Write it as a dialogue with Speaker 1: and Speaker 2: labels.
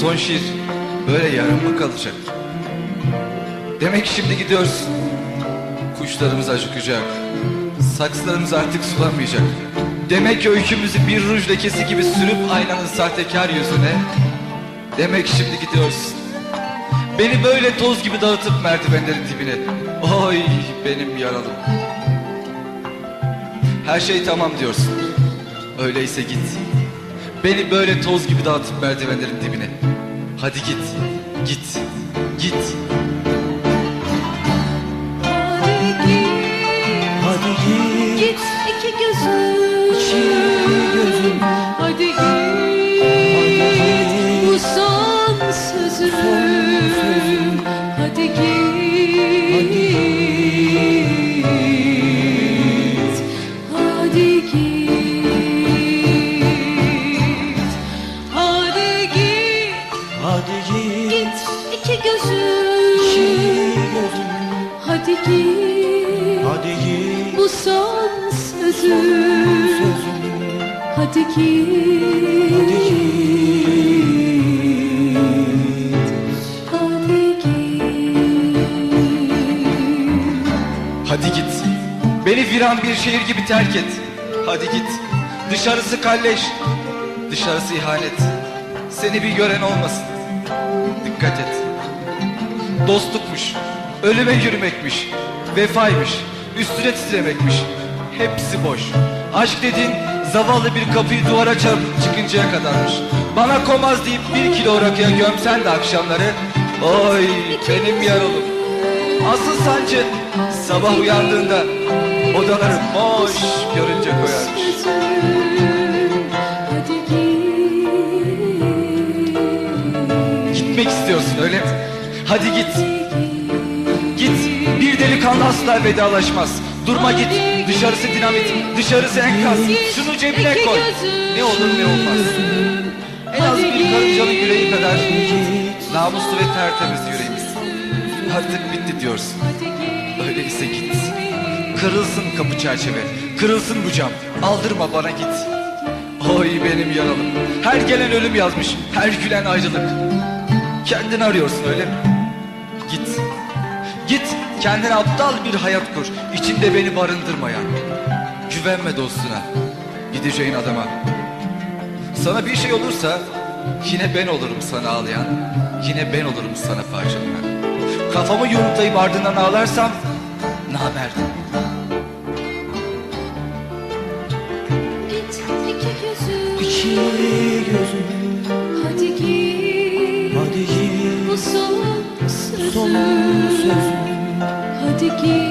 Speaker 1: son şiir böyle yarım mı kalacak? Demek şimdi gidiyorsun. Kuşlarımız acıkacak. Saksılarımız artık sulanmayacak. Demek öykümüzü bir ruj lekesi gibi sürüp aynanın sahtekar yüzüne. Demek şimdi gidiyorsun. Beni böyle toz gibi dağıtıp merdivenlerin dibine. Oy benim yaralım. Her şey tamam diyorsun. Öyleyse git. Beni böyle toz gibi dağıtıp merdivenlerin dibine. Hadi git. Git. Git.
Speaker 2: Hadi git,
Speaker 3: Hadi git
Speaker 2: git iki gözüm.
Speaker 3: iki gözüm
Speaker 2: Hadi git,
Speaker 3: git.
Speaker 2: bu son sözüm.
Speaker 3: sözüm.
Speaker 2: Hadi git, Hadi git git iki
Speaker 3: iki
Speaker 2: gözüm.
Speaker 3: gözüm
Speaker 2: Hadi git,
Speaker 3: Hadi git
Speaker 2: bu son sözüm.
Speaker 3: sözüm
Speaker 2: Hadi git,
Speaker 3: Hadi
Speaker 2: hadi git.
Speaker 1: Hadi git. Beni viran bir şehir gibi terk et. Hadi git. Dışarısı kalleş. Dışarısı ihanet. Seni bir gören olmasın. Dikkat et. Dostlukmuş. Ölüme yürümekmiş. Vefaymış. Üstüne titremekmiş. Hepsi boş. Aşk dediğin zavallı bir kapıyı duvara çarpıp çıkıncaya kadarmış. Bana komaz deyip bir kilo rakıya gömsen de akşamları Oy benim yaralım. Asıl sancı sabah uyandığında odaları boş görünce koyarmış. İstiyorsun öyle mi? Hadi git. Git. Bir delikanlı asla vedalaşmaz. Durma git. Dışarısı dinamit, dışarısı enkaz. Şunu cebine koy. Ne olur ne olmaz. En az bir karıncanın yüreği kadar namuslu ve tertemiz yüreğimiz. Artık bitti diyorsun. Öyleyse git. Kırılsın kapı çerçeve, kırılsın bu cam. Aldırma bana git. Oy benim yaralım. Her gelen ölüm yazmış, her gülen ayrılık. Kendini arıyorsun öyle mi? Git. Git kendine aptal bir hayat kur. İçinde beni barındırmayan. Güvenme dostuna. Gideceğin adama. Sana bir şey olursa yine ben olurum sana ağlayan. Yine ben olurum sana parçalanan. Kafamı yumruklayıp ardından ağlarsam namerdim.
Speaker 2: Git iki gözüm.
Speaker 3: iki gözüm
Speaker 2: son
Speaker 3: sözüm
Speaker 2: Hadi git.